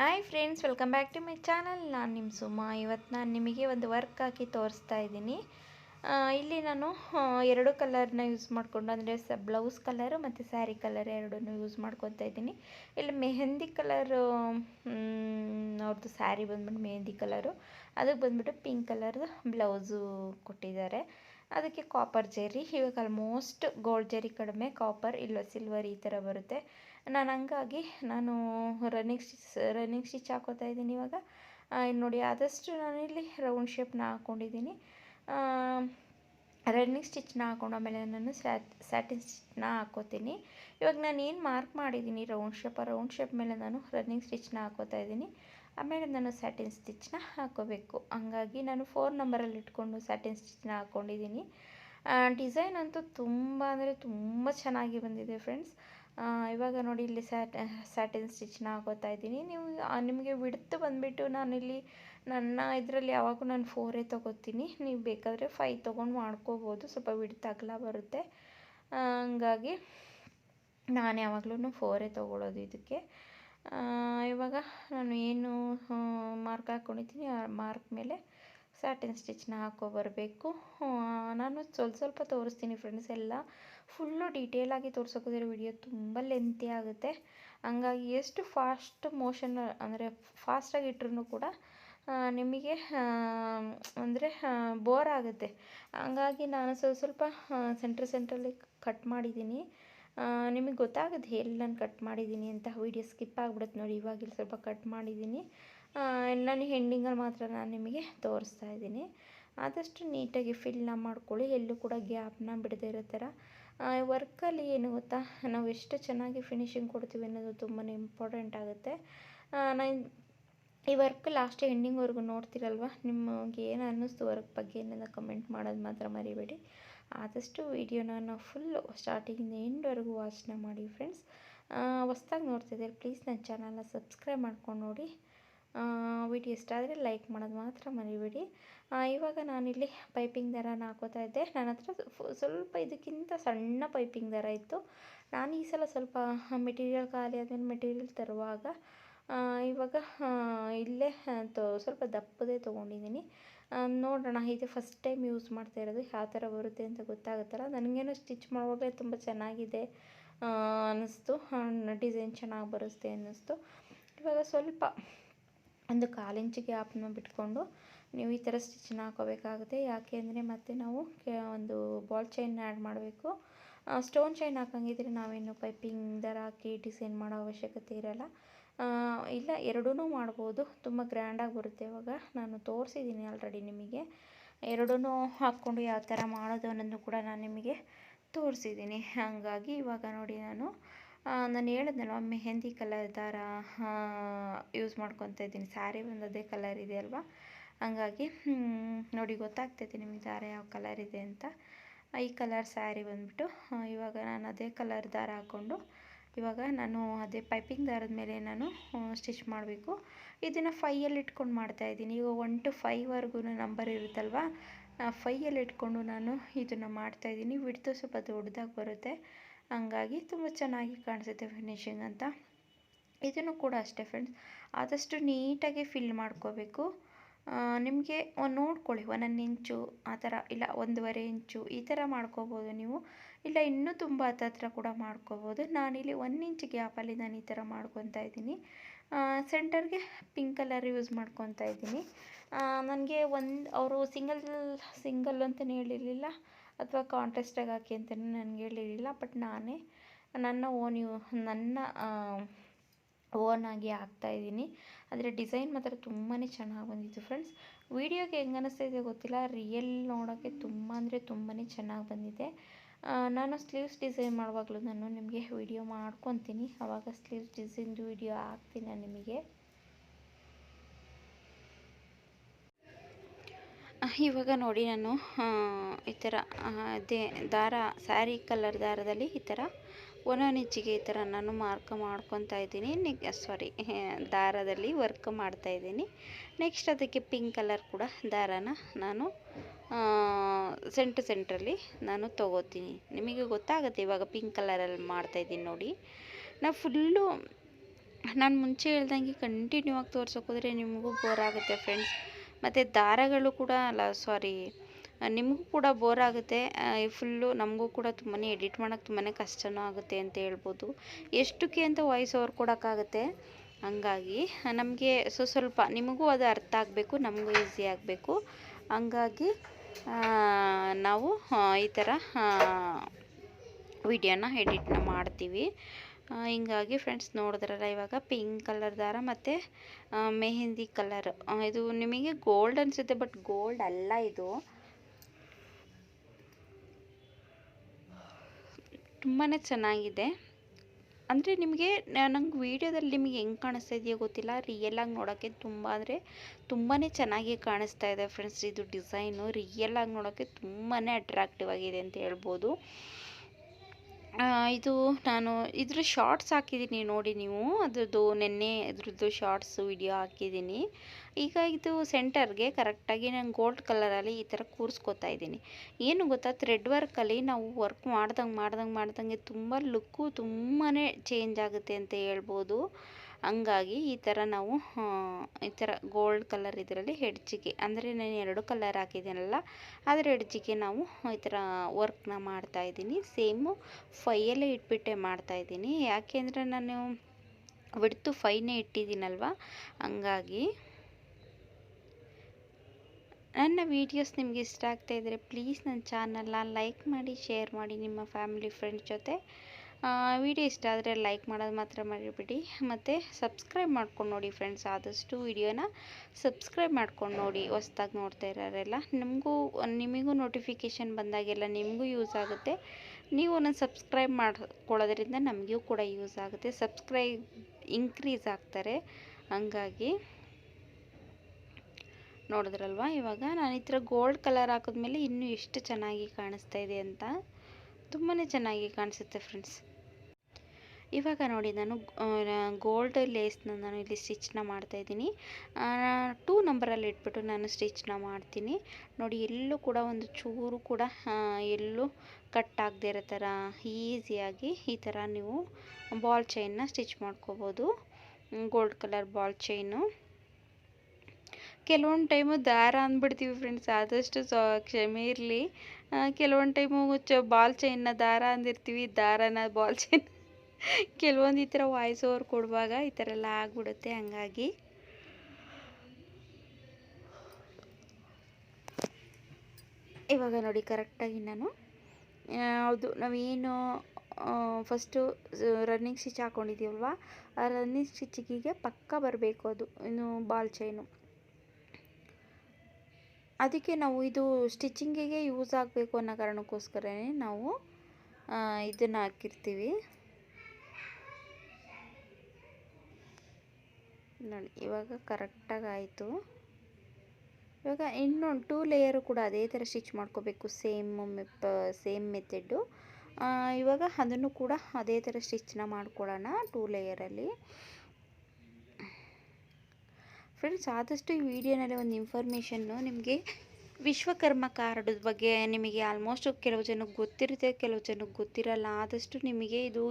Hi friends welcome back to my channel ನಾನು ನಿಮ್ಮ ಸುಮಾ. ಇವತ್ತು ನಾನು ನಿಮಗೆ ಒಂದು ವರ್ಕ್ ಹಾಕಿ ತೋರಿಸ್ತಾ ಇದ್ದೀನಿ. ಇಲ್ಲಿ ನಾನು ಎರಡು ಕಲರ್ನ ಯೂಸ್ ಮಾಡಿಕೊಂಡು, ಅಂದರೆ ಸ ಬ್ಲೌಸ್ ಕಲರು ಮತ್ತು ಸ್ಯಾರಿ ಕಲರ್ ಎರಡನ್ನೂ ಯೂಸ್ ಮಾಡ್ಕೊತಾ ಇದ್ದೀನಿ. ಇಲ್ಲಿ ಮೆಹಂದಿ ಕಲರು ಅವ್ರದ್ದು ಸ್ಯಾರಿ ಬಂದ್ಬಿಟ್ಟು ಮೆಹಂದಿ ಕಲರು ಅದಕ್ಕೆ ಬಂದ್ಬಿಟ್ಟು ಪಿಂಕ್ ಕಲರ್ದು ಬ್ಲೌಸು ಕೊಟ್ಟಿದ್ದಾರೆ. ಅದಕ್ಕೆ ಕಾಪರ್ ಜೆರಿ ಇವಾಗ ಆಲ್ಮೋಸ್ಟ್ ಗೋಲ್ಡ್ ಜೆರಿ ಕಡಿಮೆ ಕಾಪರ್ ಇಲ್ಲ ಸಿಲ್ವರ್ ಈ ಥರ ಬರುತ್ತೆ. ನಾನು ಹಂಗಾಗಿ ನಾನು ರನ್ನಿಂಗ್ ಸ್ಟಿಚ್ ರನ್ನಿಂಗ್ ಸ್ಟಿಚ್ ಹಾಕೋತಾ ಇದ್ದೀನಿ ಇವಾಗ. ನೋಡಿ ಆದಷ್ಟು ನಾನಿಲ್ಲಿ ರೌಂಡ್ ಶೇಪ್ನ ಹಾಕ್ಕೊಂಡಿದ್ದೀನಿ ರನ್ನಿಂಗ್ ಸ್ಟಿಚ್ನ ಹಾಕೊಂಡು ಆಮೇಲೆ ನಾನು ಸ್ಯಾಟ್ ಸ್ಯಾಟಿನ್ ಸ್ಟಿಚ್ನ ಹಾಕೋತೀನಿ. ಇವಾಗ ನಾನು ಏನು ಮಾರ್ಕ್ ಮಾಡಿದ್ದೀನಿ ರೌಂಡ್ ಶೇಪ್ ಆ ರೌಂಡ್ ಶೇಪ್ ಮೇಲೆ ನಾನು ರನ್ನಿಂಗ್ ಸ್ಟಿಚ್ನ ಹಾಕೋತಾ ಇದ್ದೀನಿ. ಆಮೇಲೆ ನಾನು ಸ್ಯಾಟಿನ್ ಸ್ಟಿಚ್ನ ಹಾಕೋಬೇಕು. ಹಂಗಾಗಿ ನಾನು ಫೋರ್ ನಂಬರಲ್ಲಿ ಇಟ್ಕೊಂಡು ಸ್ಯಾಟಿನ್ ಸ್ಟಿಚ್ನ ಹಾಕ್ಕೊಂಡಿದ್ದೀನಿ ಡಿಸೈನ್ ಅಂತೂ ತುಂಬ ಅಂದರೆ ತುಂಬ ಚೆನ್ನಾಗಿ ಬಂದಿದೆ ಫ್ರೆಂಡ್ಸ್ ಇವಾಗ ನೋಡಿ ಇಲ್ಲಿ ಸ್ಯಾಟ್ ಸ್ಯಾಟಿನ್ ಸ್ಟಿಚ್ನ ಹಾಕೋತಾ ಇದ್ದೀನಿ. ನೀವು ನಿಮಗೆ ವಿಡ್ತ್ ಬಂದುಬಿಟ್ಟು ನಾನಿಲ್ಲಿ ನನ್ನ ಇದರಲ್ಲಿ ಯಾವಾಗೂ ನಾನು ಫೋರೇ ತೊಗೋತೀನಿ. ನೀವು ಬೇಕಾದರೆ ಫೈ ತೊಗೊಂಡು ಮಾಡ್ಕೋಬೋದು. ಸ್ವಲ್ಪ ವಿಡ್ತ್ ಅಗಲ ಬರುತ್ತೆ. ಹಂಗಾಗಿ ನಾನು ಯಾವಾಗಲೂ ಫೋರೇ ತಗೊಳ್ಳೋದು ಇದಕ್ಕೆ. ಇವಾಗ ನಾನು ಏನು ಮಾರ್ಕ್ ಹಾಕ್ಕೊಂಡಿದ್ದೀನಿ ಆ ಮಾರ್ಕ್ ಮೇಲೆ ಸ್ಯಾಟಿನ್ ಸ್ಟಿಚ್ನ ಹಾಕೋ ಬರಬೇಕು. ನಾನು ಸ್ವಲ್ಪ ಸ್ವಲ್ಪ ತೋರಿಸ್ತೀನಿ ಫ್ರೆಂಡ್ಸ್ ಎಲ್ಲ. ಫುಲ್ಲು ಡೀಟೇಲಾಗಿ ತೋರ್ಸೋಕೋದ್ರೆ ವಿಡಿಯೋ ತುಂಬ ಲೆಂತಿ ಆಗುತ್ತೆ. ಹಂಗಾಗಿ ಎಷ್ಟು ಫಾಸ್ಟ್ ಮೋಷನ್, ಅಂದರೆ ಫಾಸ್ಟಾಗಿ ಇಟ್ರೂ ಕೂಡ ನಿಮಗೆ ಅಂದರೆ ಬೋರ್ ಆಗುತ್ತೆ. ಹಂಗಾಗಿ ನಾನು ಸ್ವಲ್ಪ ಸ್ವಲ್ಪ ಸೆಂಟ್ರ್ ಸೆಂಟ್ರಲ್ಲಿ ಕಟ್ ಮಾಡಿದ್ದೀನಿ. ನಿಮಗೆ ಗೊತ್ತಾಗುತ್ತೆ ಎಲ್ಲಿ ನಾನು ಕಟ್ ಮಾಡಿದ್ದೀನಿ ಅಂತ ವೀಡಿಯೋ ಸ್ಕಿಪ್ ಆಗಿಬಿಡುತ್ತೆ ನೋಡಿ ಇವಾಗ ಇಲ್ಲಿ ಸ್ವಲ್ಪ ಕಟ್ ಮಾಡಿದ್ದೀನಿ. ನಾನು ಹೆಂಡಿಂಗಲ್ಲಿ ಮಾತ್ರ ನಾನು ನಿಮಗೆ ತೋರಿಸ್ತಾ ಇದ್ದೀನಿ. ಆದಷ್ಟು ನೀಟಾಗಿ ಫಿಲ್ನ ಮಾಡ್ಕೊಳ್ಳಿ, ಎಲ್ಲೂ ಕೂಡ ಗ್ಯಾಪ್ನ ಬಿಡದೇ ಇರೋ ಥರ. ವರ್ಕಲ್ಲಿ ಏನು ಗೊತ್ತಾ? ನಾವು ಎಷ್ಟು ಚೆನ್ನಾಗಿ ಫಿನಿಶಿಂಗ್ ಕೊಡ್ತೀವಿ ಅನ್ನೋದು ತುಂಬಾ ಇಂಪಾರ್ಟೆಂಟ್ ಆಗುತ್ತೆ. ನಾನು ಈ ವರ್ಕ್ ಲಾಸ್ಟ್ ಎಂಡಿಂಗ್ವರೆಗೂ ನೋಡ್ತಿರಲ್ವ? ನಿಮಗೆ ಏನು ಅನ್ನಿಸ್ತು ವರ್ಕ್ ಬಗ್ಗೆ? ಏನಾದ್ರು ಕಮೆಂಟ್ ಮಾಡೋದು ಮಾತ್ರ ಮರಿಬೇಡಿ. ಆದಷ್ಟು ವೀಡಿಯೋನ ಫುಲ್ಲು ಸ್ಟಾರ್ಟಿಂಗಿಂದ ಎಂಡ್ವರೆಗೂ ವಾಚ್ನ ಮಾಡಿ ಫ್ರೆಂಡ್ಸ್ ಹೊಸ್ದಾಗಿ ನೋಡ್ತಿದ್ದೀರಿ ಪ್ಲೀಸ್ ನನ್ನ ಚಾನಲ್ನ ಸಬ್ಸ್ಕ್ರೈಬ್ ಮಾಡ್ಕೊಂಡು ನೋಡಿ. ವಿಡಿಯೋ ಇಷ್ಟ ಆದರೆ ಲೈಕ್ ಮಾಡೋದು ಮಾತ್ರ ಮರಿಬೇಡಿ. ಇವಾಗ ನಾನಿಲ್ಲಿ ಪೈಪಿಂಗ್ ದರನ ಹಾಕೋತಾ ಇದ್ದೆ. ನನ್ನ ಹತ್ರ ಸ್ವಲ್ಪ ಇದಕ್ಕಿಂತ ಸಣ್ಣ ಪೈಪಿಂಗ್ ದರ ಇತ್ತು. ನಾನು ಈ ಸಲ ಸ್ವಲ್ಪ ಮೆಟೀರಿಯಲ್ ಖಾಲಿ ಆದಮೇಲೆ ಮೆಟೀರಿಯಲ್ ತರುವಾಗ ಇವಾಗ ಇಲ್ಲೇ ತೊ, ಸ್ವಲ್ಪ ದಪ್ಪದೇ ತೊಗೊಂಡಿದ್ದೀನಿ ನೋಡೋಣ, ಇದು ಫಸ್ಟ್ ಟೈಮ್ ಯೂಸ್ ಮಾಡ್ತಾ ಇರೋದು. ಯಾವ ಥರ ಬರುತ್ತೆ ಅಂತ ಗೊತ್ತಾಗುತ್ತಲ್ಲ. ನನಗೇನು ಸ್ಟಿಚ್ ಮಾಡುವಾಗಲೇ ತುಂಬ ಚೆನ್ನಾಗಿದೆ ಅನ್ನಿಸ್ತು. ಡಿಸೈನ್ ಚೆನ್ನಾಗಿ ಬರುತ್ತೆ ಅನ್ನಿಸ್ತು. ಇವಾಗ ಸ್ವಲ್ಪ ಒಂದು ಕಾಲು ಇಂಚು ಗ್ಯಾಪ್ನ ಬಿಟ್ಕೊಂಡು ನೀವು ಈ ಥರ ಸ್ಟಿಚ್ನ ಹಾಕೋಬೇಕಾಗುತ್ತೆ. ಯಾಕೆ ಅಂದರೆ ಮತ್ತೆ ನಾವು ಕೆ ಒಂದು ಬಾಲ್ ಚೈನ್ ಆ್ಯಡ್ ಮಾಡಬೇಕು. ಸ್ಟೋನ್ ಚೈನ್ ಹಾಕಂಗಿದ್ರೆ ನಾವೇನು ಪೈಪಿಂಗ್ ದರ ಹಾಕಿ ಡಿಸೈನ್ ಮಾಡೋ ಅವಶ್ಯಕತೆ ಇರಲ್ಲ. ಇಲ್ಲ ಎರಡೂ ಮಾಡ್ಬೋದು. ತುಂಬ ಗ್ರ್ಯಾಂಡಾಗಿ ಬರುತ್ತೆ ಇವಾಗ. ನಾನು ತೋರಿಸಿದ್ದೀನಿ ಆಲ್ರೆಡಿ ನಿಮಗೆ. ಎರಡೂ ಹಾಕ್ಕೊಂಡು ಯಾವ ಥರ ಮಾಡೋದು ಅನ್ನೋದನ್ನು ಕೂಡ ನಾನು ನಿಮಗೆ ತೋರಿಸಿದ್ದೀನಿ. ಹಾಗಾಗಿ ಇವಾಗ ನೋಡಿ ನಾನು ನಾನು ಹೇಳಿದ್ನಲ್ವ ಮೆಹೆಂದಿ ಕಲರ್ ದಾರ ಯೂಸ್ ಮಾಡ್ಕೊತಾ ಇದ್ದೀನಿ. ಸ್ಯಾರಿ ಒಂದು ಅದೇ ಕಲರ್ ಇದೆ ಅಲ್ವಾ? ಹಂಗಾಗಿ ನೋಡಿ ಗೊತ್ತಾಗ್ತೈತೆ ನಿಮಗೆ ದಾರ ಯಾವ ಕಲರ್ ಇದೆ ಅಂತ. ಈ ಕಲರ್ ಸ್ಯಾರಿ ಬಂದ್ಬಿಟ್ಟು ಇವಾಗ ನಾನು ಅದೇ ಕಲರ್ ದಾರ ಹಾಕ್ಕೊಂಡು ಇವಾಗ ನಾನು ಅದೇ ಪೈಪಿಂಗ್ ದಾರದ ಮೇಲೆ ನಾನು ಸ್ಟಿಚ್ ಮಾಡಬೇಕು. ಇದನ್ನು ಫೈಯಲ್ಲಿ ಇಟ್ಕೊಂಡು ಮಾಡ್ತಾ ಇದ್ದೀನಿ. ಈಗ ಒನ್ ಟು ಫೈವ್ವರೆಗೂ ನಂಬರ್ ಇರುತ್ತಲ್ವಾ? ಫೈಯಲ್ಲಿ ಇಟ್ಕೊಂಡು ನಾನು ಇದನ್ನು ಮಾಡ್ತಾಯಿದ್ದೀನಿ ಬಿಡ್ತು ಸ್ವಲ್ಪ ದೊಡ್ಡದಾಗಿ ಬರುತ್ತೆ. ಹಂಗಾಗಿ ತುಂಬ ಚೆನ್ನಾಗಿ ಕಾಣಿಸುತ್ತೆ ಫಿನಿಶಿಂಗ್ ಅಂತ. ಇದನ್ನು ಕೂಡ ಅಷ್ಟೇ ಫ್ರೆಂಡ್ಸ್ ಆದಷ್ಟು ನೀಟಾಗಿ ಫಿಲ್ ಮಾಡ್ಕೋಬೇಕು. ನಿಮಗೆ ನೋಡ್ಕೊಳ್ಳಿ, ಒಂದೊಂದು ಇಂಚು ಆ ಥರ, ಇಲ್ಲ ಒಂದೂವರೆ ಇಂಚು ಈ ಥರ ಮಾಡ್ಕೋಬೋದು ನೀವು. ಇಲ್ಲ ಇನ್ನೂ ತುಂಬ ಹತ್ತತ್ರ ಕೂಡ ಮಾಡ್ಕೋಬೋದು. ನಾನಿಲ್ಲಿ ಒಂದು ಇಂಚ್ ಗ್ಯಾಪಲ್ಲಿ ನಾನು ಈ ಥರ ಮಾಡ್ಕೊತಾ ಇದ್ದೀನಿ. ಸೆಂಟರ್ಗೆ ಪಿಂಕ್ ಕಲರ್ ಯೂಸ್ ಮಾಡ್ಕೊತಾ ಇದ್ದೀನಿ. ನನಗೆ ಒಂದು, ಅವರು ಸಿಂಗಲ್ ಸಿಂಗಲ್ ಅಂತಲೇ ಹೇಳಿರಲಿಲ್ಲ. ಅಥವಾ ಕಾಂಟೆಸ್ಟಾಗಿ ಹಾಕಿ ಅಂತಲೂ ನನಗೆ ಹೇಳಿರಲಿಲ್ಲ, ಬಟ್ ನಾನೇ ನನ್ನ ಓನ್ ಯು, ನನ್ನ ಓನಾಗಿ ಹಾಕ್ತಾಯಿದ್ದೀನಿ ಆದರೆ ಡಿಸೈನ್ ಮಾತ್ರ ತುಂಬಾ ಚೆನ್ನಾಗಿ ಬಂದಿತ್ತು ಫ್ರೆಂಡ್ಸ್. ವೀಡಿಯೋಗೆ ಹೆಂಗೆ ಅನ್ನಿಸ್ತಾಯಿದೆ ಗೊತ್ತಿಲ್ಲ, ರಿಯಲ್ ನೋಡೋಕ್ಕೆ ತುಂಬ ಅಂದರೆ ತುಂಬಾ ಚೆನ್ನಾಗಿ ಬಂದಿದೆ. ನಾನು ಸ್ಲೀವ್ಸ್ ಡಿಸೈನ್ ಮಾಡುವಾಗಲೂ ನಾನು ನಿಮಗೆ ವಿಡಿಯೋ ಮಾಡ್ಕೊತೀನಿ. ಆವಾಗ ಸ್ಲೀವ್ಸ್ ಡಿಸೈನ್ದು ವಿಡಿಯೋ ಹಾಕ್ತೀನಿ ನಿಮಗೆ. ಇವಾಗ ನೋಡಿ ನಾನು ಈ ಥರ ದೇ, ದಾರ, ಸ್ಯಾರಿ ಕಲರ್ ದಾರದಲ್ಲಿ ಈ ಥರ ಒಂದೊಂದು ಈ ಥರ ನಾನು ಮಾರ್ಕ್ ಮಾಡ್ಕೊತಾ ಇದ್ದೀನಿ. ನೆಕ್ ಸಾರಿ ದಾರದಲ್ಲಿ ವರ್ಕ್ ಮಾಡ್ತಾ ಇದ್ದೀನಿ. ನೆಕ್ಸ್ಟ್ ಅದಕ್ಕೆ ಪಿಂಕ್ ಕಲರ್ ಕೂಡ ದಾರನ ನಾನು ಸೆಂಟ್ರ್ ಸೆಂಟ್ರಲ್ಲಿ ನಾನು ತೊಗೋತೀನಿ. ನಿಮಗೆ ಗೊತ್ತಾಗುತ್ತೆ ಇವಾಗ ಪಿಂಕ್ ಕಲರಲ್ಲಿ ಮಾಡ್ತಾಯಿದ್ದೀನಿ ನೋಡಿ. ನಾವು ಫುಲ್ಲು ನಾನು ಮುಂಚೆ ಹೇಳ್ದಂಗೆ ಕಂಟಿನ್ಯೂ ಆಗಿ ತೋರ್ಸೋಕೆ ಹೋದರೆ ನಿಮಗೂ ಬೋರ್ ಆಗುತ್ತೆ ಫ್ರೆಂಡ್ಸ್ ಮತ್ತು ದಾರಗಳು ಕೂಡ ಅಲ್ಲ ಸಾರಿ ನಿಮಗೂ ಕೂಡ ಬೋರ್ ಆಗುತ್ತೆ. ಫುಲ್ಲು ನಮಗೂ ಕೂಡ ತುಂಬಾ ಎಡಿಟ್ ಮಾಡೋಕ್ಕೆ ತುಂಬಾ ಕಷ್ಟವೂ ಆಗುತ್ತೆ ಅಂತ ಹೇಳ್ಬೋದು. ಎಷ್ಟಕ್ಕೆ ಅಂತ ವಾಯ್ಸ್ ಓವರ್ ಕೊಡೋಕ್ಕಾಗುತ್ತೆ ಹಂಗಾಗಿ ನಮಗೆ ಸೊ, ಸ್ವಲ್ಪ ನಿಮಗೂ ಅದು ಅರ್ಥ ಆಗಬೇಕು, ನಮಗೂ ಈಸಿ ಆಗಬೇಕು. ಹಂಗಾಗಿ ನಾವು ಈ ಥರ ವಿಡಿಯೋನ ಎಡಿಟ್ನ ಮಾಡ್ತೀವಿ. ಹಿಂಗಾಗಿ ಫ್ರೆಂಡ್ಸ್ ನೋಡಿದ್ರಲ್ಲ, ಇವಾಗ ಪಿಂಕ್ ಕಲರ್ ದಾರ ಮತ್ತು ಮೆಹಂದಿ ಕಲರ್ ಇದು ನಿಮಗೆ ಗೋಲ್ಡ್ ಅನಿಸುತ್ತೆ ಬಟ್ ಗೋಲ್ಡ್ ಅಲ್ಲ ಇದು. ತುಂಬಾ ಚೆನ್ನಾಗಿದೆ. ಅಂದರೆ ನಿಮಗೆ ನಂಗೆ ವೀಡಿಯೋದಲ್ಲಿ ನಿಮಗೆ ಹೆಂಗೆ ಕಾಣಿಸ್ತಾ ಇದೆಯೋ ಗೊತ್ತಿಲ್ಲ ರಿಯಲಾಗಿ ನೋಡೋಕ್ಕೆ ತುಂಬ ಅಂದರೆ ತುಂಬಾ ಚೆನ್ನಾಗಿ ಕಾಣಿಸ್ತಾ ಇದೆ ಫ್ರೆಂಡ್ಸ್ ಇದು ಡಿಸೈನು ರಿಯಲಾಗಿ ನೋಡೋಕ್ಕೆ ತುಂಬಾ ಅಟ್ರಾಕ್ಟಿವ್ ಆಗಿದೆ ಅಂತ ಹೇಳ್ಬೋದು. ಇದು ನಾನು ಇದ್ರ ಶಾರ್ಟ್ಸ್ ಹಾಕಿದ್ದೀನಿ ನೋಡಿ ನೀವು. ಅದ್ರದ್ದು ನೆನ್ನೆ ಇದ್ರದ್ದು ಶಾರ್ಟ್ಸ್ ವಿಡಿಯೋ ಹಾಕಿದ್ದೀನಿ. ಈಗ ಇದು ಸೆಂಟರ್ಗೆ ಕರೆಕ್ಟಾಗಿ ನಾನು ಗೋಲ್ಡ್ ಕಲರಲ್ಲಿ ಈ ಥರ ಕೂರಿಸ್ಕೊತಾ ಇದ್ದೀನಿ. ಏನು ಗೊತ್ತಾ ಥ್ರೆಡ್ ವರ್ಕಲ್ಲಿ ನಾವು ವರ್ಕ್ ಮಾಡ್ದಂಗೆ ಮಾಡ್ದಂಗೆ ಮಾಡ್ದಂಗೆ ತುಂಬ ಲುಕ್ಕು ತುಂಬಾ ಚೇಂಜ್ ಆಗುತ್ತೆ ಅಂತ ಹೇಳ್ಬೋದು. ಹಂಗಾಗಿ ಈ ಥರ ನಾವು ಈ ಥರ ಗೋಲ್ಡ್ ಕಲರ್ ಇದರಲ್ಲಿ ಹೆಡ್ಜಿಗೆ, ಅಂದರೆ ನಾನು ಎರಡು ಕಲರ್ ಹಾಕಿದ್ದೀನಲ್ಲ, ಅದರ ಹೆಡ್ಜಿಗೆ ನಾವು ಈ ಥರ ವರ್ಕ್ನ ಮಾಡ್ತಾ ಇದ್ದೀನಿ. ಸೇಮು ಫೈಯಲ್ಲೇ ಇಟ್ಬಿಟ್ಟೆ ಮಾಡ್ತಾ ಇದ್ದೀನಿ. ಯಾಕೆಂದರೆ ನಾನು ಬಿಡ್ತು ಫೈನೇ ಇಟ್ಟಿದ್ದೀನಲ್ವ? ಹಂಗಾಗಿ ನನ್ನ ವೀಡಿಯೋಸ್ ನಿಮಗೆ ಇಷ್ಟ ಆಗ್ತಾ ಇದ್ದರೆ ಪ್ಲೀಸ್ ನನ್ನ ಚಾನಲ್ನ ಲೈಕ್ ಮಾಡಿ ಶೇರ್ ಮಾಡಿ ನಿಮ್ಮ ಫ್ಯಾಮಿಲಿ ಫ್ರೆಂಡ್ಸ್ ಜೊತೆ. ವಿಡಿಯೋ ಇಷ್ಟ ಆದರೆ ಲೈಕ್ ಮಾಡೋದು ಮಾತ್ರ ಮರಿಬೇಡಿ. ಮತ್ತು ಸಬ್ಸ್ಕ್ರೈಬ್ ಮಾಡ್ಕೊಂಡು ನೋಡಿ ಫ್ರೆಂಡ್ಸ್ ಆದಷ್ಟು ವಿಡಿಯೋನ ಸಬ್ಸ್ಕ್ರೈಬ್ ಮಾಡ್ಕೊಂಡು ನೋಡಿ, ಹೊಸ್ದಾಗಿ ನೋಡ್ತಾ ಇರೋರೆಲ್ಲ. ನಿಮಗೂ ನಿಮಗೂ ನೋಟಿಫಿಕೇಷನ್ ಬಂದಾಗೆಲ್ಲ ನಿಮಗೂ ಯೂಸ್ ಆಗುತ್ತೆ. ನೀವು ಒಂದೊಂದು ಸಬ್ಸ್ಕ್ರೈಬ್ ಮಾಡ್ಕೊಳ್ಳೋದ್ರಿಂದ ನಮಗೂ ಕೂಡ ಯೂಸ್ ಆಗುತ್ತೆ. ಸಬ್ಸ್ಕ್ರೈಬ್ ಇನ್ಕ್ರೀಸ್ ಆಗ್ತಾರೆ. ಹಂಗಾಗಿ ನೋಡಿದ್ರಲ್ವ? ಇವಾಗ ನಾನು ಈ ಥರ ಗೋಲ್ಡ್ ಕಲರ್ ಹಾಕಿದ್ಮೇಲೆ ಇನ್ನೂ ಎಷ್ಟು ಚೆನ್ನಾಗಿ ಕಾಣಿಸ್ತಾ ಇದೆ ಅಂತ ತುಂಬಾ ಚೆನ್ನಾಗಿ ಕಾಣಿಸುತ್ತೆ ಫ್ರೆಂಡ್ಸ್ ಇವಾಗ ನೋಡಿ ನಾನು ಗೋಲ್ಡ್ ಲೇಸ್ನ ನಾನು ಇಲ್ಲಿ ಸ್ಟಿಚ್ನ ಮಾಡ್ತಾಯಿದ್ದೀನಿ ಟೂ ನಂಬರಲ್ಲಿ ಇಟ್ಬಿಟ್ಟು ನಾನು ಸ್ಟಿಚ್ನ ಮಾಡ್ತೀನಿ. ನೋಡಿ, ಎಲ್ಲೂ ಕೂಡ ಒಂದು ಚೂರು ಕೂಡ ಎಲ್ಲೂ ಕಟ್ ಆಗದೆ ಇರೋ ಥರ ಈಸಿಯಾಗಿ ಈ ಥರ ನೀವು ಬಾಲ್ ಚೈನ್ನ ಸ್ಟಿಚ್ ಮಾಡ್ಕೋಬೋದು. ಗೋಲ್ಡ್ ಕಲರ್ ಬಾಲ್ ಚೈನು ಕೆಲವೊಂದು ಟೈಮು ದಾರ ಅಂದ್ಬಿಡ್ತೀವಿ ಫ್ರೆಂಡ್ಸ್ ಆದಷ್ಟು ಸ, ಕ್ಷಮೆ ಇರಲಿ. ಕೆಲವೊಂದು ಟೈಮು ಚ ಬಾಲ್ ಚೈನ್ನ ದಾರ ಅಂದಿರ್ತೀವಿ, ದಾರನ ಬಾಲ್ ಚೈನ್ ಕೆಲವೊಂದು ಈ ಥರ ವಾಯ್ಸ್ ಓವರ್ ಕೊಡುವಾಗ ಈ ಥರ ಎಲ್ಲ ಆಗ್ಬಿಡುತ್ತೆ, ಹಂಗಾಗಿ. ಇವಾಗ ನೋಡಿ ಕರೆಕ್ಟಾಗಿ ನಾನು ಅದು ನಾವೇನು ಫಸ್ಟು ರನ್ನಿಂಗ್ ಸ್ಟಿಚ್ ಹಾಕ್ಕೊಂಡಿದ್ದೀವಲ್ವ ಆ ರನ್ನಿಂಗ್ ಸ್ಟಿಚ್ಚಿಗೆ ಪಕ್ಕ ಬರಬೇಕು ಅದು, ಇನ್ನು ಬಾಲ್ ಚೈನು ಅದಕ್ಕೆ ನಾವು ಇದು ಸ್ಟಿಚ್ಚಿಂಗಿಗೆ ಯೂಸ್ ಆಗಬೇಕು ಅನ್ನೋ ಕಾರಣಕ್ಕೋಸ್ಕರನೇ ನಾವು ಇದನ್ನು ಹಾಕಿರ್ತೀವಿ. ನೋಡಿ, ಇವಾಗ ಕರೆಕ್ಟಾಗಿ ಆಯಿತು. ಇವಾಗ ಇನ್ನೊಂದು ಟೂ ಲೇಯರು ಕೂಡ ಅದೇ ಥರ ಸ್ಟಿಚ್ ಮಾಡ್ಕೋಬೇಕು ಸೇಮ್ ಮೆಪ್ ಸೇಮ್ ಮೆಥೆಡ್ಡು ಇವಾಗ ಅದನ್ನು ಕೂಡ ಅದೇ ಥರ ಸ್ಟಿಚ್ನ ಮಾಡ್ಕೊಳ್ಳೋಣ ಟೂ ಲೇಯರಲ್ಲಿ ಫ್ರೆಂಡ್ಸ್ ಆದಷ್ಟು ಈ ವಿಡಿಯೋನಲ್ಲಿ ಒಂದು ಇನ್ಫಾರ್ಮೇಷನ್ನು ನಿಮಗೆ ವಿಶ್ವಕರ್ಮ ಕಾರ್ಡ್ ಬಗ್ಗೆ ನಿಮಗೆ ಆಲ್ಮೋಸ್ಟ್ ಕೆಲವು ಜನಕ್ಕೆ ಗೊತ್ತಿರುತ್ತೆ, ಕೆಲವು ಜನಕ್ಕೆ ಗೊತ್ತಿರಲ್ಲ. ಆದಷ್ಟು ನಿಮಗೆ ಇದು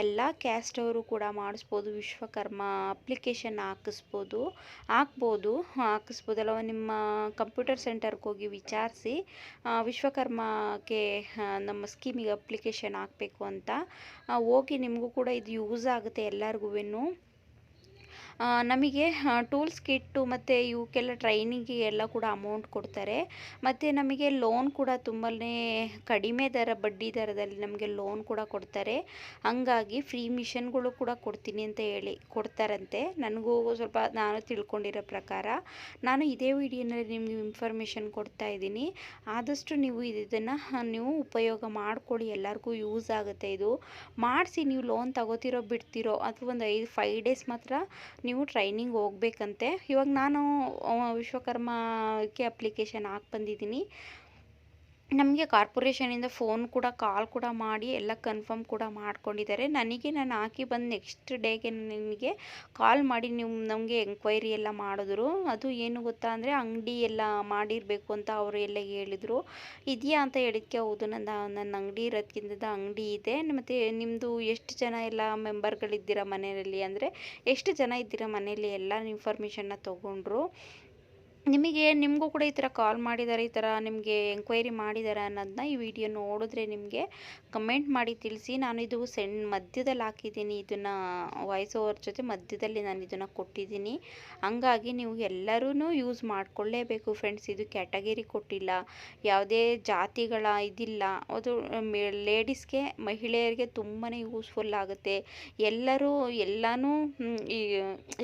ಎಲ್ಲ ಕ್ಯಾಸ್ಟ್ ಅವರು ಕೂಡ ಮಾಡಿಸ್ಬೋದು, ವಿಶ್ವಕರ್ಮ ಅಪ್ಲಿಕೇಶನ್ ಹಾಕಿಸ್ಬೋದು, ಹಾಕ್ಬೋದು ಹಾಕಿಸ್ಬೋದಲ್ಲ ನಿಮ್ಮ ಕಂಪ್ಯೂಟರ್ ಸೆಂಟರ್ಗೆ ಹೋಗಿ ವಿಚಾರಿಸಿ ವಿಶ್ವಕರ್ಮಕ್ಕೆ ನಮ್ಮ ಸ್ಕೀಮಿಗೆ ಅಪ್ಲಿಕೇಶನ್ ಹಾಕಬೇಕು ಅಂತ ಹೋಗಿ ನಿಮಗೂ ಕೂಡ ಇದು ಯೂಸ್ ಆಗುತ್ತೆ ಎಲ್ಲರಿಗೂ ನಮಗೆ ಟೂಲ್ಸ್ ಕಿಟ್ಟು ಮತ್ತು ಇವಕ್ಕೆಲ್ಲ ಟ್ರೈನಿಂಗಿಗೆ ಎಲ್ಲ ಕೂಡ ಅಮೌಂಟ್ ಕೊಡ್ತಾರೆ. ಮತ್ತು ನಮಗೆ ಲೋನ್ ಕೂಡ ತುಂಬಾ ಕಡಿಮೆ ದರ, ಬಡ್ಡಿ ದರದಲ್ಲಿ ನಮಗೆ ಲೋನ್ ಕೂಡ ಕೊಡ್ತಾರೆ. ಹಂಗಾಗಿ ಫ್ರೀ ಮಿಷನ್ಗಳು ಕೂಡ ಕೊಡ್ತೀನಿ ಅಂತ ಹೇಳಿ ಕೊಡ್ತಾರಂತೆ. ನನಗೂ ಸ್ವಲ್ಪ ನಾನು ತಿಳ್ಕೊಂಡಿರೋ ಪ್ರಕಾರ. ನಾನು ಇದೇ ವಿಡಿಯೋನಲ್ಲಿ ನಿಮಗೆ ಇನ್ಫಾರ್ಮೇಷನ್ ಕೊಡ್ತಾ ಇದ್ದೀನಿ. ಆದಷ್ಟು ನೀವು ಇದನ್ನು, ನೀವು ಉಪಯೋಗ ಮಾಡಿಕೊಳ್ಳಿ. ಎಲ್ಲರಿಗೂ ಯೂಸ್ ಆಗುತ್ತೆ ಇದು. ಮಾಡಿಸಿ, ನೀವು ಲೋನ್ ತಗೋತಿರೋ, ಬಿಡ್ತಿರೋ ಅಥವಾ ಒಂದು ಐದು ಫೈವ್ ಡೇಸ್ ಮಾತ್ರ ನೀವು ಟ್ರೈನಿಂಗ್ ಹೋಗ್ಬೇಕಂತೆ. ಇವಾಗ ನಾನು ವಿಶ್ವಕರ್ಮಕ್ಕೆ ಅಪ್ಲಿಕೇಶನ್ ಹಾಕಿ ಬಂದಿದ್ದೀನಿ. ನಮಗೆ ಕಾರ್ಪೊರೇಷನಿಂದ ಫೋನ್ ಕೂಡ, ಕಾಲ್ ಕೂಡ ಮಾಡಿ ಎಲ್ಲ ಕನ್ಫರ್ಮ್ ಕೂಡ ಮಾಡ್ಕೊಂಡಿದ್ದಾರೆ. ನನಗೆ ನಾನು ಹಾಕಿ ಬಂದು ನೆಕ್ಸ್ಟ್ ಡೇಗೆ ನನಗೆ ಕಾಲ್ ಮಾಡಿ ನಿಮ್ಮ ನಮಗೆ ಎಂಕ್ವೈರಿ ಎಲ್ಲ ಮಾಡಿದ್ರು. ಅದು ಏನು ಗೊತ್ತಾ ಅಂದರೆ ಅಂಗಡಿ ಎಲ್ಲ ಮಾಡಿರಬೇಕು ಅಂತ ಅವರು ಎಲ್ಲ ಹೇಳಿದರು. ಇದೆಯಾ ಅಂತ ಹೇಳಿದ್ಕೆ ಹೌದು. ನನ್ನ ನನ್ನ ಅಂಗಡಿ ಇರೋದ್ಕಿಂತ ಅಂಗಡಿ ಇದೆ. ಮತ್ತು ನಿಮ್ಮದು ಎಷ್ಟು ಜನ ಎಲ್ಲ ಮೆಂಬರ್ಗಳಿದ್ದೀರಾ ಮನೆಯಲ್ಲಿ? ಅಂದರೆ ಎಷ್ಟು ಜನ ಇದ್ದೀರಾ ಮನೆಯಲ್ಲಿ? ಎಲ್ಲ ಇನ್ಫಾರ್ಮೇಷನ್ನ ತೊಗೊಂಡ್ರು. ನಿಮಗೆ, ನಿಮಗೂ ಕೂಡ ಈ ಥರ ಕಾಲ್ ಮಾಡಿದ್ದಾರೆ ಈ ಥರ ನಿಮಗೆ ಎಂಕ್ವೈರಿ ಮಾಡಿದ್ದಾರೆ ಅನ್ನೋದನ್ನ ಈ ವಿಡಿಯೋ ನೋಡಿದ್ರೆ ನಿಮಗೆ ಕಮೆಂಟ್ ಮಾಡಿ ತಿಳಿಸಿ. ನಾನು ಇದು ಸೆಂಡ್ ಮಧ್ಯದಲ್ಲಿ ಹಾಕಿದ್ದೀನಿ, ಇದನ್ನು ವಾಯ್ಸ್ ಓವರ್ ಜೊತೆ ಮಧ್ಯದಲ್ಲಿ ನಾನು ಇದನ್ನು ಕೊಟ್ಟಿದ್ದೀನಿ. ಹಂಗಾಗಿ ನೀವು ಎಲ್ಲರೂ ಯೂಸ್ ಮಾಡಿಕೊಳ್ಳೇಬೇಕು ಫ್ರೆಂಡ್ಸ್ ಇದು ಕ್ಯಾಟಗರಿ ಕೊಟ್ಟಿಲ್ಲ. ಯಾವುದೇ ಜಾತಿಗಳ ಇದಿಲ್ಲ. ಅದು ಲೇಡೀಸ್ಗೆ ಮಹಿಳೆಯರಿಗೆ ತುಂಬಾ ಯೂಸ್ಫುಲ್ ಆಗುತ್ತೆ. ಎಲ್ಲರೂ, ಎಲ್ಲನೂ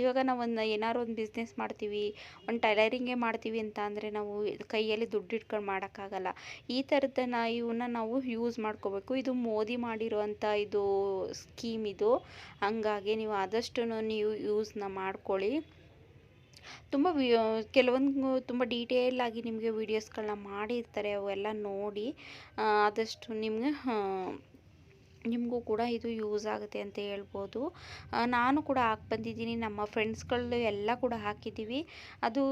ಇವಾಗ ನಾವು ಒಂದು ಏನಾದ್ರು ಒಂದು ಬಿಸ್ನೆಸ್ ಮಾಡ್ತೀವಿ, ಒಂದು ಟೈಲರಿಂಗೇ ಮಾಡ್ತೀವಿ ಅಂತ ಅಂದರೆ ನಾವು ಕೈಯಲ್ಲಿ ದುಡ್ಡು ಇಟ್ಕೊಂಡು ಮಾಡೋಕ್ಕಾಗಲ್ಲ. ಈ ಥರದ್ದನ್ನು ಇವನ್ನ ನಾವು ಯೂಸ್ ಮಾಡ್ಕೋಬೇಕು. ಇದು ಮೋದಿ ಮಾಡಿರುವಂಥ ಇದು ಸ್ಕೀಮ್ ಇದು. ಹಂಗಾಗಿ ನೀವು ಆದಷ್ಟು ನೀವು ಯೂಸ್ನ ಮಾಡ್ಕೊಳ್ಳಿ. ತುಂಬ ಕೆಲವೊಂದು ತುಂಬ ಡೀಟೇಲ್ ಆಗಿ ನಿಮಗೆ ವೀಡಿಯೋಸ್ಗಳನ್ನ ಮಾಡಿರ್ತಾರೆ ಅವೆಲ್ಲ ನೋಡಿ ಆದಷ್ಟು ನಿಮಗೆ ನಿಮಗೂ ಕೂಡ ಇದು ಯೂಸ್ ಆಗುತ್ತೆ ಅಂತ ಹೇಳ್ಬೋದು. ನಾನು ಕೂಡ ಹಾಕಿ ಬಂದಿದ್ದೀನಿ. ನಮ್ಮ ಫ್ರೆಂಡ್ಸ್ಗಳು ಎಲ್ಲ ಕೂಡ ಹಾಕಿದ್ದೀವಿ. ಅದು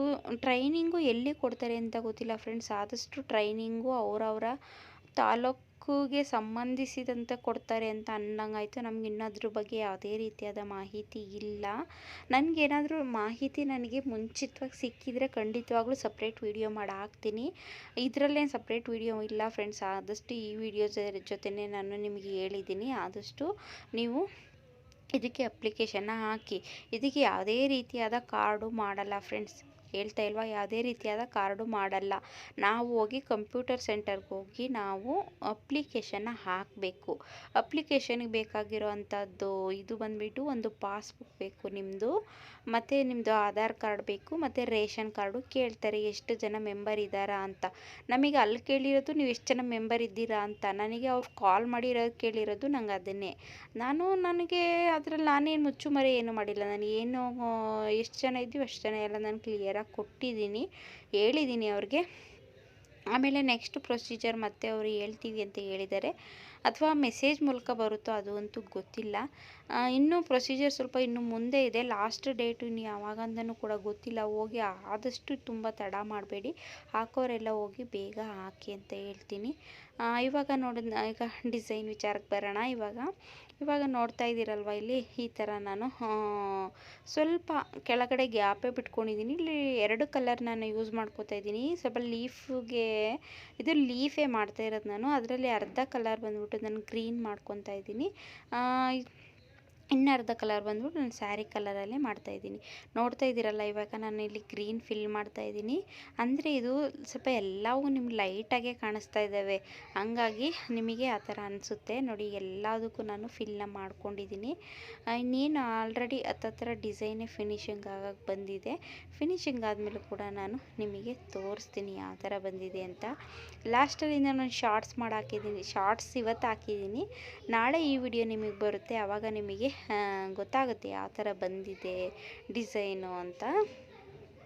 ಟ್ರೈನಿಂಗು ಎಲ್ಲಿ ಕೊಡ್ತಾರೆ ಅಂತ ಗೊತ್ತಿಲ್ಲ ಫ್ರೆಂಡ್ಸ್. ಆದಷ್ಟು ಟ್ರೈನಿಂಗು ಅವರವರ ತಾಲೂಕಿಗೆ ಸಂಬಂಧಿಸಿದಂತೆ ಕೊಡ್ತಾರೆ ಅಂತ ಅನ್ನಂಗಾಯಿತು. ನಮ್ಗೆ ಇನ್ನದ್ರ ಬಗ್ಗೆ ಯಾವುದೇ ರೀತಿಯಾದ ಮಾಹಿತಿ ಇಲ್ಲ. ನನಗೇನಾದರೂ ಮಾಹಿತಿ ನನಗೆ ಮುಂಚಿತವಾಗಿ ಸಿಕ್ಕಿದರೆ ಖಂಡಿತವಾಗ್ಲೂ ಸಪ್ರೇಟ್ ವೀಡಿಯೋ ಮಾಡಿ ಹಾಕ್ತೀನಿ ಇದರಲ್ಲೇನು ಸಪ್ರೇಟ್ ವೀಡಿಯೋ ಇಲ್ಲ ಫ್ರೆಂಡ್ಸ್ ಆದಷ್ಟು ಈ ವಿಡಿಯೋ ಜೊತೆನೇ ನಾನು ನಿಮಗೆ ಹೇಳಿದ್ದೀನಿ ಆದಷ್ಟು ನೀವು ಇದಕ್ಕೆ ಅಪ್ಲಿಕೇಶನ್ನ ಹಾಕಿ, ಇದಕ್ಕೆ ಯಾವುದೇ ರೀತಿಯಾದ ಕಾರ್ಡು ಮಾಡಲ್ಲ ಫ್ರೆಂಡ್ಸ್ ಹೇಳ್ತಾ ಇಲ್ವಾ? ಯಾವುದೇ ರೀತಿಯಾದ ಕಾರ್ಡು ಮಾಡಲ್ಲ. ನಾವು ಹೋಗಿ ಕಂಪ್ಯೂಟರ್ ಸೆಂಟರ್ಗೆ ಹೋಗಿ ನಾವು ಅಪ್ಲಿಕೇಶನ್ನ ಹಾಕಬೇಕು. ಅಪ್ಲಿಕೇಶನ್ಗೆ ಬೇಕಾಗಿರೋ ಅಂಥದ್ದು ಇದು ಬಂದುಬಿಟ್ಟು ಒಂದು ಪಾಸ್ಬುಕ್ ಬೇಕು ನಿಮ್ಮದು, ಮತ್ತು ನಿಮ್ಮದು ಆಧಾರ್ ಕಾರ್ಡ್ ಬೇಕು, ಮತ್ತು ರೇಷನ್ ಕಾರ್ಡು ಕೇಳ್ತಾರೆ ಎಷ್ಟು ಜನ ಮೆಂಬರ್ ಇದ್ದಾರಾ ಅಂತ. ನಮಗೆ ಅಲ್ಲಿ ಕೇಳಿರೋದು ನೀವು ಎಷ್ಟು ಜನ ಮೆಂಬರ್ ಇದ್ದೀರಾ ಅಂತ. ನನಗೆ ಅವ್ರು ಕಾಲ್ ಮಾಡಿರೋದು ಕೇಳಿರೋದು ನಂಗೆ ಅದನ್ನೇ. ನಾನು, ನನಗೆ ಅದರಲ್ಲಿ ನಾನೇನು ಮುಚ್ಚುಮರೆ ಏನು ಮಾಡಿಲ್ಲ. ನಾನು ಏನು ಎಷ್ಟು ಜನ ಇದ್ದೀವಿ ಅಷ್ಟು ಜನ ಎಲ್ಲ ನಾನು ಕ್ಲಿಯರಾಗಿ ಕೊಟ್ಟಿದ್ದೀನಿ, ಹೇಳಿದ್ದೀನಿ ಅವ್ರಿಗೆ. ಆಮೇಲೆ ನೆಕ್ಸ್ಟ್ ಪ್ರೊಸೀಜರ್ ಮತ್ತೆ ಅವರು ಹೇಳ್ತೀವಿ ಅಂತ ಹೇಳಿದ್ದಾರೆ. ಅಥವಾ ಮೆಸೇಜ್ ಮೂಲಕ ಬರುತ್ತೋ ಅದು ಅಂತೂ ಗೊತ್ತಿಲ್ಲ. ಇನ್ನೂ ಪ್ರೊಸೀಜರ್ ಸ್ವಲ್ಪ ಇನ್ನು ಮುಂದೆ ಇದೆ. ಲಾಸ್ಟ್ ಡೇಟು ಇನ್ನು ಯಾವಾಗಂತನೂ ಕೂಡ ಗೊತ್ತಿಲ್ಲ. ಹೋಗಿ ಆದಷ್ಟು ತುಂಬ ತಡ ಮಾಡಬೇಡಿ. ಹಾಕೋರೆಲ್ಲ ಹೋಗಿ ಬೇಗ ಹಾಕಿ ಅಂತ ಹೇಳ್ತೀನಿ. ಇವಾಗ ನೋಡಿದ ಈಗ ಡಿಸೈನ್ ವಿಚಾರಕ್ಕೆ ಬರೋಣ. ಇವಾಗ ಇವಾಗ ನೋಡ್ತಾ ಇದ್ದೀರಲ್ವ ಇಲ್ಲಿ, ಈ ಥರ ನಾನು. ಸ್ವಲ್ಪ ಕೆಳಗಡೆ ಗ್ಯಾಪೇ ಬಿಟ್ಕೊಂಡಿದ್ದೀನಿ. ಇಲ್ಲಿ ಎರಡು ಕಲರ್ ನಾನು ಯೂಸ್ ಮಾಡ್ಕೋತಾ ಇದ್ದೀನಿ. ಸ್ವಲ್ಪ ಲೀಫ್ಗೆ, ಇದು ಲೀಫೇ ಮಾಡ್ತಾ ಇರೋದು ನಾನು. ಅದರಲ್ಲಿ ಅರ್ಧ ಕಲರ್ ಬಂದ್ಬಿಟ್ಟು ನಾನು ಗ್ರೀನ್ ಮಾಡ್ಕೊತಾ ಇದ್ದೀನಿ. ಇನ್ನು ಅರ್ಧ ಕಲರ್ ಬಂದ್ಬಿಟ್ಟು ನಾನು ಸ್ಯಾರಿ ಕಲರಲ್ಲೇ ಮಾಡ್ತಾಯಿದ್ದೀನಿ ನೋಡ್ತಾ ಇದ್ದೀರಲ್ಲ, ಇವಾಗ ನಾನು ಇಲ್ಲಿ ಗ್ರೀನ್ ಫಿಲ್ ಮಾಡ್ತಾಯಿದ್ದೀನಿ ಅಂದರೆ ಇದು ಸ್ವಲ್ಪ ಎಲ್ಲವೂ ನಿಮ್ಗೆ ಲೈಟಾಗೆ ಕಾಣಿಸ್ತಾ ಇದ್ದಾವೆ. ಹಂಗಾಗಿ ನಿಮಗೆ ಆ ಥರ ಅನಿಸುತ್ತೆ. ನೋಡಿ, ಎಲ್ಲದಕ್ಕೂ ನಾನು ಫಿಲ್ನ ಮಾಡ್ಕೊಂಡಿದ್ದೀನಿ. ಇನ್ನೇನು ಆಲ್ರೆಡಿ ಹತ್ತತ್ರ ಡಿಸೈನೇ ಫಿನಿಶಿಂಗ್ ಆಗಕ್ಕೆ ಬಂದಿದೆ. ಫಿನಿಶಿಂಗ್ ಆದಮೇಲೆ ಕೂಡ ನಾನು ನಿಮಗೆ ತೋರಿಸ್ತೀನಿ ಯಾವ ಥರ ಬಂದಿದೆ ಅಂತ. ಲಾಸ್ಟಲ್ಲಿ ನಾನು ಶಾರ್ಟ್ಸ್ ಮಾಡಿ ಹಾಕಿದ್ದೀನಿ ಶಾರ್ಟ್ಸ್ ಇವತ್ತು ಹಾಕಿದ್ದೀನಿ. ನಾಳೆ ಈ ವಿಡಿಯೋ ನಿಮಗೆ ಬರುತ್ತೆ. ಆವಾಗ ನಿಮಗೆ ಗೊತ್ತಾಗುತ್ತೆ ಯಾವ ಥರ ಬಂದಿದೆ ಡಿಸೈನು ಅಂತ.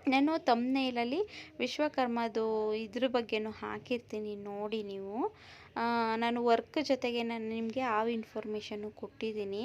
ನಾನು ತಮ್ನೇಲಲ್ಲಿ ವಿಶ್ವಕರ್ಮದು ಇದ್ರ ಬಗ್ಗೆನೂ ಹಾಕಿರ್ತೀನಿ ನೋಡಿ ನೀವು. ನಾನು ವರ್ಕ್ ಜೊತೆಗೆ ನಾನು ನಿಮಗೆ ಆ ಇನ್ಫಾರ್ಮೇಷನ್ನು ಕೊಟ್ಟಿದ್ದೀನಿ.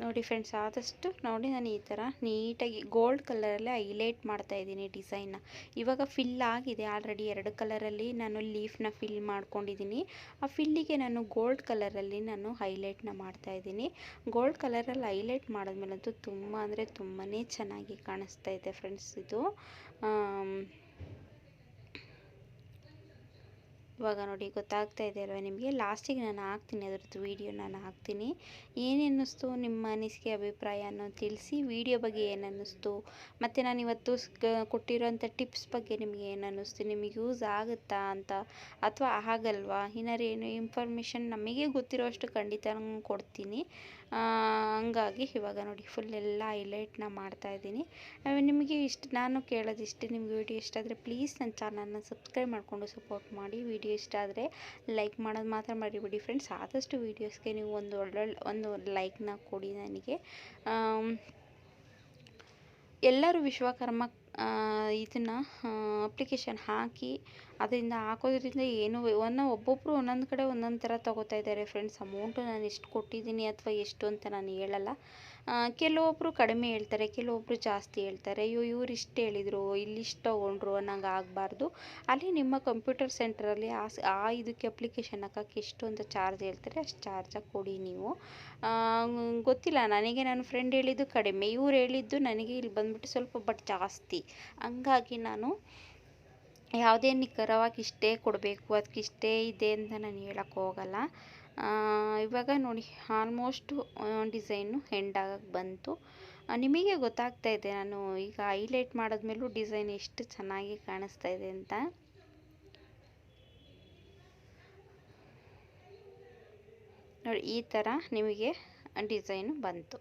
ನೋಡಿ ಫ್ರೆಂಡ್ಸ್ ಆದಷ್ಟು ನೋಡಿ ನಾನು ಈ ಥರ ನೀಟಾಗಿ ಗೋಲ್ಡ್ ಕಲರಲ್ಲೇ ಹೈಲೈಟ್ ಮಾಡ್ತಾ ಇದ್ದೀನಿ ಡಿಸೈನ್ನ ಇವಾಗ ಫಿಲ್ ಆಗಿದೆ ಆಲ್ರೆಡಿ ಎರಡು ಕಲರಲ್ಲಿ ನಾನು ಲೀಫ್ನ ಫಿಲ್ ಮಾಡ್ಕೊಂಡಿದ್ದೀನಿ. ಆ ಫಿಲ್ಲಿಗೆ ನಾನು ಗೋಲ್ಡ್ ಕಲರಲ್ಲಿ ನಾನು ಹೈಲೈಟ್ನ ಮಾಡ್ತಾಯಿದ್ದೀನಿ ಗೋಲ್ಡ್ ಕಲರಲ್ಲಿ ಹೈಲೈಟ್ ಮಾಡಿದ್ಮೇಲಂತೂ ತುಂಬ ಅಂದರೆ ತುಂಬಾ ಚೆನ್ನಾಗಿ ಕಾಣಿಸ್ತಾ ಇದೆ ಫ್ರೆಂಡ್ಸ್ ಇದು. ಇವಾಗ ನೋಡಿ ಗೊತ್ತಾಗ್ತಾ ಇದೆ ಅಲ್ವಾ? ನಿಮಗೆ ಲಾಸ್ಟಿಗೆ ನಾನು ಹಾಕ್ತೀನಿ ಅದರದ್ದು ವೀಡಿಯೋ ನಾನು ಹಾಕ್ತೀನಿ. ಏನು ಅನ್ನಿಸ್ತು ನಿಮ್ಮ ಅನಿಸಿಕೆ, ಅಭಿಪ್ರಾಯ ಅನ್ನೋದು ತಿಳಿಸಿ ವೀಡಿಯೋ ಬಗ್ಗೆ ಏನನ್ನಿಸ್ತು? ಮತ್ತು ನಾನು ಇವತ್ತು ಕೊಟ್ಟಿರೋಂಥ ಟಿಪ್ಸ್ ಬಗ್ಗೆ ನಿಮಗೆ ಏನನ್ನಿಸ್ತು? ನಿಮಗೆ ಯೂಸ್ ಆಗುತ್ತಾ ಅಂತ ಅಥವಾ ಆಗಲ್ವಾ? ಏನಾರು ಏನು ಇನ್ಫಾರ್ಮೇಷನ್ ನಮಗೆ ಗೊತ್ತಿರೋಷ್ಟು ಖಂಡಿತ ಕೊಡ್ತೀನಿ. ಹಂಗಾಗಿ ಇವಾಗ ನೋಡಿ ಫುಲ್ ಎಲ್ಲ ಹೈಲೈಟ್ನ ಮಾಡ್ತಾಯಿದ್ದೀನಿ ನಿಮಗೆ ಇಷ್ಟ, ನಾನು ಕೇಳೋದಿಷ್ಟು ನಿಮ್ಗೆ ವಿಡಿಯೋ ಇಷ್ಟ ಆದರೆ ಪ್ಲೀಸ್ ನನ್ನ ಚಾನಲ್ನ ಸಬ್ಸ್ಕ್ರೈಬ್ ಮಾಡಿಕೊಂಡು ಸಪೋರ್ಟ್ ಮಾಡಿ. ವಿಡಿಯೋ ಇಷ್ಟ ಆದರೆ ಲೈಕ್ ಮಾಡೋದು ಮಾತ್ರ ಮರಿಬೇಡಿ ಫ್ರೆಂಡ್ಸ್ ಆದಷ್ಟು ವೀಡಿಯೋಸ್ಗೆ ನೀವು ಒಂದು ಒಳ್ಳೊಳ್ಳೆ, ಒಂದು ಲೈಕ್ನ ಕೊಡಿ ನನಗೆ. ಎಲ್ಲರೂ ವಿಶ್ವಕರ್ಮ ಇದನ್ನು ಅಪ್ಲಿಕೇಶನ್ ಹಾಕಿ ಅದರಿಂದ ಹಾಕೋದ್ರಿಂದ ಏನು ಒನ್ನ ಒಬ್ಬೊಬ್ಬರು ಒಂದೊಂದು ಕಡೆ ಒಂದೊಂದು ಥರ ತಗೋತಾ ಇದ್ದಾರೆ ಫ್ರೆಂಡ್ಸ್ ಅಮೌಂಟು ನಾನು ಎಷ್ಟು ಕೊಟ್ಟಿದ್ದೀನಿ ಅಥವಾ ಎಷ್ಟು ಅಂತ ನಾನು ಹೇಳಲ್ಲ. ಕೆಲವೊಬ್ಬರು ಕಡಿಮೆ ಹೇಳ್ತಾರೆ ಕೆಲವೊಬ್ಬರು ಜಾಸ್ತಿ ಹೇಳ್ತಾರೆ. ಅಯ್ಯೋ ಇವ್ರು ಇಷ್ಟು ಹೇಳಿದರು ಇಲ್ಲಿ ಇಷ್ಟು ತೊಗೊಂಡ್ರು ಅನ್ನಂಗೆ ಆಗಬಾರ್ದು. ಅಲ್ಲಿ ನಿಮ್ಮ ಕಂಪ್ಯೂಟರ್ ಸೆಂಟ್ರಲ್ಲಿ ಆ ಆ ಇದಕ್ಕೆ ಅಪ್ಲಿಕೇಶನ್ ಹಾಕೋಕ್ಕೆ ಎಷ್ಟು ಅಂತ ಚಾರ್ಜ್ ಹೇಳ್ತಾರೆ, ಅಷ್ಟು ಚಾರ್ಜಾಗಿ ಕೊಡಿ ನೀವು. ಗೊತ್ತಿಲ್ಲ, ನನಗೆ ನನ್ನ ಫ್ರೆಂಡ್ ಹೇಳಿದ್ದು ಕಡಿಮೆ. ಇವ್ರು ಹೇಳಿದ್ದು ನನಗೆ ಇಲ್ಲಿ ಬಂದ್ಬಿಟ್ಟು ಸ್ವಲ್ಪ, ಬಟ್ ಜಾಸ್ತಿ. ಹಂಗಾಗಿ ನಾನು ಯಾವುದೇ ನಿಖರವಾಗಿ ಇಷ್ಟೇ ಕೊಡಬೇಕು, ಅದಕ್ಕೆ ಇಷ್ಟೇ ಇದೆ ಅಂತ ನಾನು ಹೇಳಕ್ಕೆ ಹೋಗಲ್ಲ. ಇವಾಗ ನೋಡಿ ಆಲ್ಮೋಸ್ಟು ಡಿಸೈನು ಎಂಡಾಗಕ್ಕೆ ಬಂತು. ನಿಮಗೆ ಗೊತ್ತಾಗ್ತಾ ಇದೆ, ನಾನು ಈಗ ಹೈಲೈಟ್ ಮಾಡಿದ್ಮೇಲೂ ಡಿಸೈನ್ ಎಷ್ಟು ಚೆನ್ನಾಗಿ ಕಾಣಿಸ್ತಾ ಇದೆ ಅಂತ. ನೋಡಿ, ಈ ಥರ ನಿಮಗೆ ಡಿಸೈನು ಬಂತು.